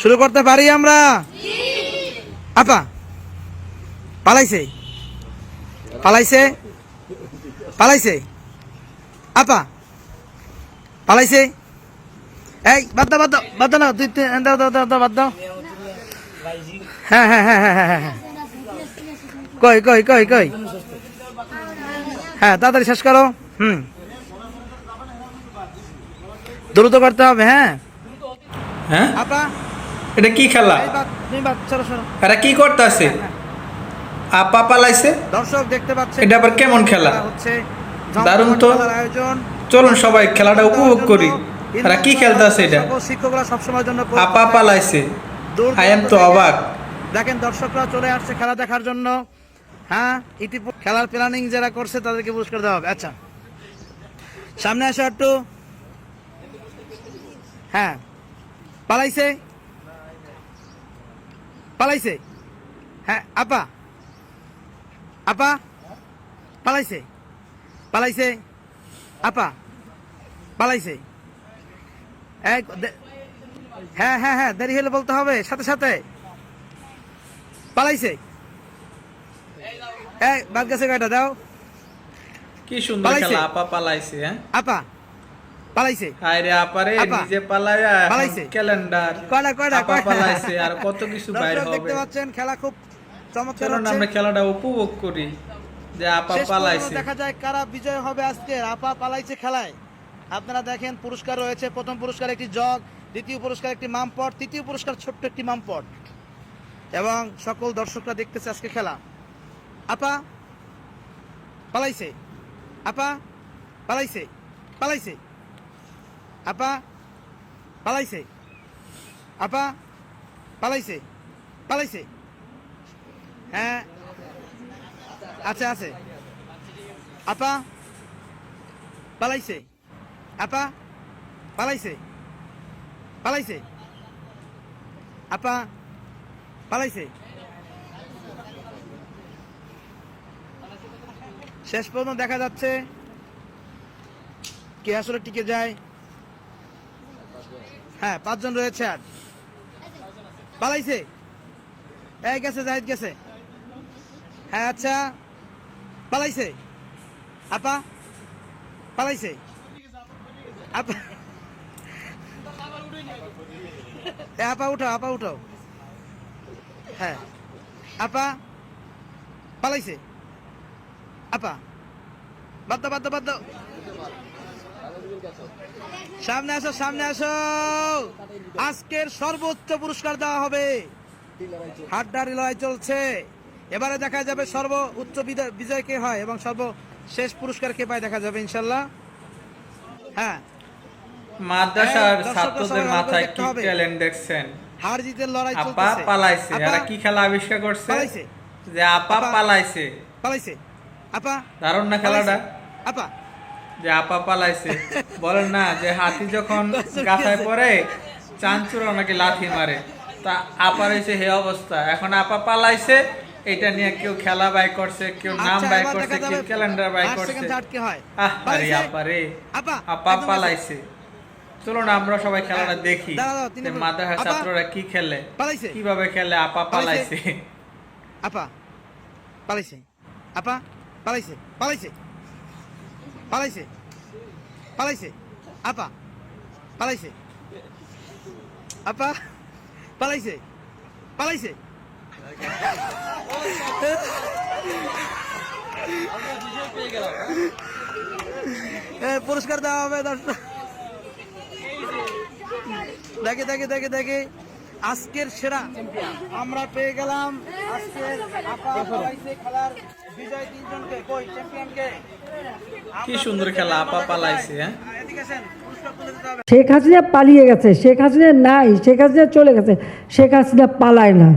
শুরু করতে পারি আমরা? আপা পালাইছে। পালাইছে? পালাইছে? আপা পালাইছে? এই বাদ দাও বাদ দাও বাদ দাও না দুই তিন দাও দাও দাও দাও বাদ দাও। হ্যাঁ হ্যাঁ হ্যাঁ হ্যাঁ হ্যাঁ হ্যাঁ। কই কই কই কই? হ্যাঁ তাড়াতাড়ি শেষ করো। হুম। দ্রুত করতে হবে হ্যাঁ? হ্যাঁ? আপা? এটা কি খেলা? এরা কি করতেছে? আপা পালাইছে? দর্শক দেখতে পাচ্ছেন এটা আবার কেমন খেলা? হচ্ছে দারুণ তো। আয়োজন। চলুন সবাই খেলাটা উপভোগ করি। এরা কি খেলতেছে এটা? শিক্ষকরা সবসময়ের জন্য আপা পালাইছে। আই এম তো অবাক। দেখেন দর্শকরা চলে আসছে খেলা দেখার জন্য। হ্যাঁ ইতিপূর্বে খেলার প্ল্যানিং যারা করছে তাদেরকে পুরস্কার দেওয়া হবে। আচ্ছা সামনে আসো একটু। হ্যাঁ পালাইছে। পালাইছে? হ্যাঁ আপা। আপা পালাইছে। পালাইছে। আপা পালাইছে। এক হ্যাঁ হ্যাঁ হ্যাঁ দেরি হলে বলতে হবে। সাথে সাথে। পালাইছে। এই বাদ গেছে কয়টা? দাও। কি সুন্দর খেলা আপা পালাইছে হ্যাঁ? আপা পালাইছে? আপারে নিজে পালাইয়া পালাইছে? ক্যালেন্ডার কয়টা কয়টা পালাইছে আর কত কিছু বাইর হবে। দেখতে পাচ্ছেন খেলা খুব চমৎকার হচ্ছে। আমরা খেলাটা উপভোগ করি যে আপা পালাইছে। দেখা যায় কারা বিজয় হবে আজকে। আপা পালাইছে খেলায়। আপনারা দেখেন পুরস্কার রয়েছে। প্রথম পুরস্কার একটি জগ দ্বিতীয় পুরস্কার একটি মামপট তৃতীয় পুরস্কার ছোট্ট একটি মামপট। এবং সকল দর্শকরা দেখতেছে আজকে খেলা। আপা পালাইছে। আপা পালাইছে পালাইছে। আপা, পালাইছে। আপা, পালাইছে পালাইছে। হ্যাঁ। আছে আছে। আপা, পালাইছে। আপা, পালাইছে। পালাইছে। আপা, পালাইছে। শেষ পর্যন্ত দেখা যাচ্ছে। কে আসলে টিকে যায়? হ্যাঁ পাঁচজন রয়েছে আর। পালাইছে? এই গেছে, জাহিদ গেছে। হ্যাঁ আচ্ছা। পালাইছে? আপা? পালাইছে? আপা? আপা, উঠাও আপা, উঠাও। হ্যাঁ। আপা? পালাইছে? আপা? বাদ দাও বাদ দাও বাদ দাও। সামনে আসো সামনে আসো। আজকের সর্বোচ্চ পুরস্কার দেওয়া হবে। হাড্ডারি লড়াই চলছে। এবারে দেখা যাবে সর্ব উচ্চ বিজয় কে হয় এবং সর্ব শেষ পুরস্কার কে পায় দেখা যাবে ইনশাল্লাহ। হ্যাঁ। মাদ্রাসার ছাত্রদের ভালো করে মাথায় কি। ট্যালেন্ট দেখছেন? হার জিতের লড়াই চলছে আপা পালাইছে। এরা কি খেলা আবিষ্কার করছে? যে আপা আপা। পালাইছে। পালাইছে। আপা দারুণ না খেলাটা? আপা যে আপা পালাইছে। বলেন না যে হাতি যখন গাছায় পড়ে চাঞ্চুরা নাকি লাথি মারে। তা আপার এসে হে অবস্থা। এখন আপা পালাইছে এটা নিয়ে কেউ খেলা বাই করছে কেউ নাম আচ্ছা, বাই করছে কেউ ক্যালেন্ডার বাই করছে। আরে আপা আপা। পালাইছে। চলো না আমরা সবাই খেলাটা হ্যাঁ, দেখি আপা, ছাত্ররা কি খেলে কীভাবে খেলে আপা? পালাইছে। আপা পালাইছে। আপা পালাইছে পালাইছে। পালাইছে। পালাইছে। আপা পালাইছে। আপা, পালাইছে। পালাইছে। পুরস্কার দেওয়া হবে দর্শক দেখে দেখে দেখে দেখে। আজকের সেরা। আমরা পেয়ে গেলাম আজকের খেলার বিজয় তিনজনকে কই? চ্যাম্পিয়নকে কি? সুন্দর খেলা আপা পালাইছে হ্যাঁ? এদিকে আসেন পুরস্কার তুলে দিতে হবে? শেখ হাসিনা পালিয়ে গেছে শেখ হাসিনা নাই শেখ হাসিনা চলে গেছে শেখ হাসিনা পালায় না।